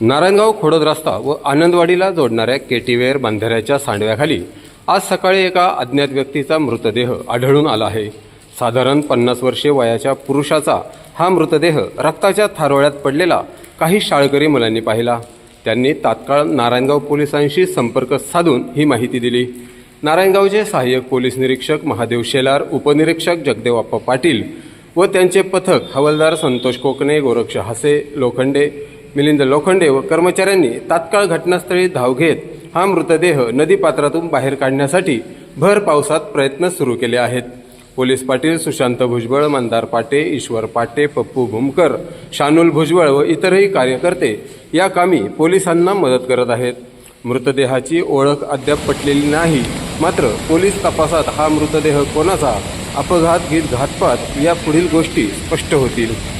नारायणगाव खोडद रस्ता व आनंदवाडीला जोडणाऱ्या केटीवेअर बांधाऱ्याच्या सांडव्याखाली आज सकाळी एका अज्ञात व्यक्तीचा मृतदेह आढळून आला आहे. साधारण पन्नास वर्षे वयाच्या पुरुषाचा हा मृतदेह रक्ताच्या थारोळ्यात पडलेला काही शाळकरी मुलांनी पाहिला. त्यांनी तात्काळ नारायणगाव पोलिसांशी संपर्क साधून ही माहिती दिली. नारायणगावचे सहाय्यक पोलीस निरीक्षक महादेव शेलार उपनिरीक्षक जगदेवाप्पा पाटील व त्यांचे पथक हवालदार संतोष कोकणे गोरक्ष हसे लोखंडे मिलिंद लोखंडे व कर्मचाऱ्यांनी तात्काळ घटनास्थळी धाव घेत हा मृतदेह नदीपात्रातून बाहेर काढण्यासाठी भर पावसात प्रयत्न सुरू केले आहेत. पोलीस पाटील सुशांत भुजबळ मंदार पाटे ईश्वर पाटे पप्पू भूमकर शानुल भुजबळ व इतरही कार्यकर्ते या कामी पोलिसांना मदत करत आहेत. मृतदेहाची ओळख अद्याप पटलेली नाही मात्र पोलीस तपासात हा मृतदेह कोणाचा अपघात गीत घातपात या पुढील गोष्टी स्पष्ट होतील.